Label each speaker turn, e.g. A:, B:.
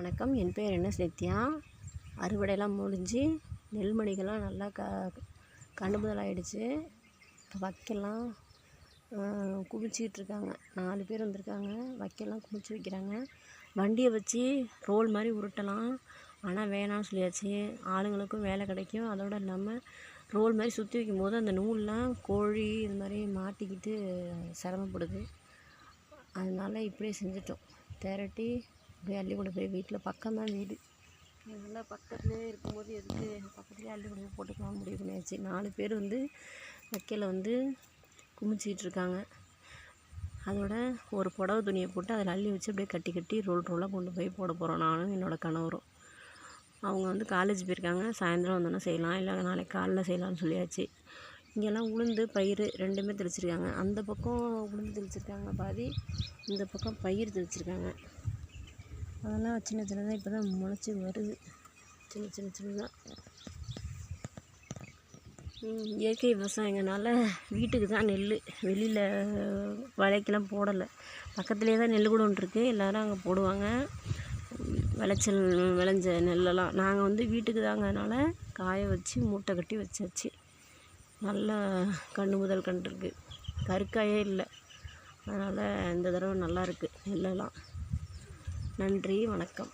A: வணக்கம். என் பேர் என்ன நித்யா அறுவடையெல்லாம் முடிஞ்சு நெல்மணிகள்லாம் நல்லா க கண்டுமுதல் ஆயிடுச்சு வைக்கலாம் குமிச்சிக்கிட்டு இருக்காங்க நாலு பேர் வந்திருக்காங்க. வைக்கலாம் குமிச்சு வைக்கிறாங்க. வண்டியை வச்சு ரோல் மாதிரி உருட்டலாம். ஆனால் வேணாம்னு சொல்லியாச்சு. ஆளுங்களுக்கும் வேலை கிடைக்கும். அதோடு இல்லாமல் ரோல் மாதிரி சுற்றி வைக்கும்போது அந்த நூல்லாம் கோழி இது மாதிரி மாட்டிக்கிட்டு சிரமப்படுது. அதனால இப்படியே செஞ்சிட்டோம். திரட்டி அப்படியே அள்ளி கொண்டு போய் வீட்டில் பக்கம் தான் வீடு. அதனால் பக்கத்துலேயே இருக்கும்போது எதுக்கு பக்கத்துலேயே அள்ளி கொண்டு போய் போட்டுக்கலாம் முடிவு பண்ணியாச்சு. நாலு பேர் வந்து வைக்கல வந்து குமிச்சிக்கிட்டு இருக்காங்க. அதோட ஒரு புடவ துணியை போட்டு அதில் அள்ளி வச்சு அப்படியே கட்டி கட்டி ரோல் ரோலாக கொண்டு போய் போட போகிறோம் நானும் என்னோடய கணவரும். அவங்க வந்து காலேஜ் போயிருக்காங்க. சாயந்தரம் வந்தோன்னே செய்யலாம். இல்லை நாளைக்கு காலைல செய்யலாம்னு சொல்லியாச்சு. இங்கெல்லாம் உளுந்து பயிர் ரெண்டுமே தெளிச்சிருக்காங்க. அந்த பக்கம் உளுந்து தெளிச்சிருக்காங்க பாதி. இந்த பக்கம் பயிர் தெளிச்சிருக்காங்க. அதெல்லாம் சின்ன சின்னதாக இப்போ தான் முளைச்சி வருது. சின்ன சின்ன சின்னதாக இயற்கை விவசாயங்கனால வீட்டுக்கு தான் நெல் வெளியில் வலைக்கெல்லாம் போடலை. பக்கத்துலேயே தான் நெல் கூட ஒன்று இருக்குது எல்லோரும் அங்கே போடுவாங்க. விளைச்சல் விளைஞ்ச நெல்லெல்லாம். நாங்கள் வந்து வீட்டுக்கு தாங்கனால காய வச்சு மூட்டை கட்டி வச்சாச்சு. நல்லா கன்று முதல் கன்று இருக்குது கருக்காயே இல்லை. அதனால் இந்த தடவை நல்லா இருக்குது நெல்லெல்லாம். நன்றி வணக்கம்.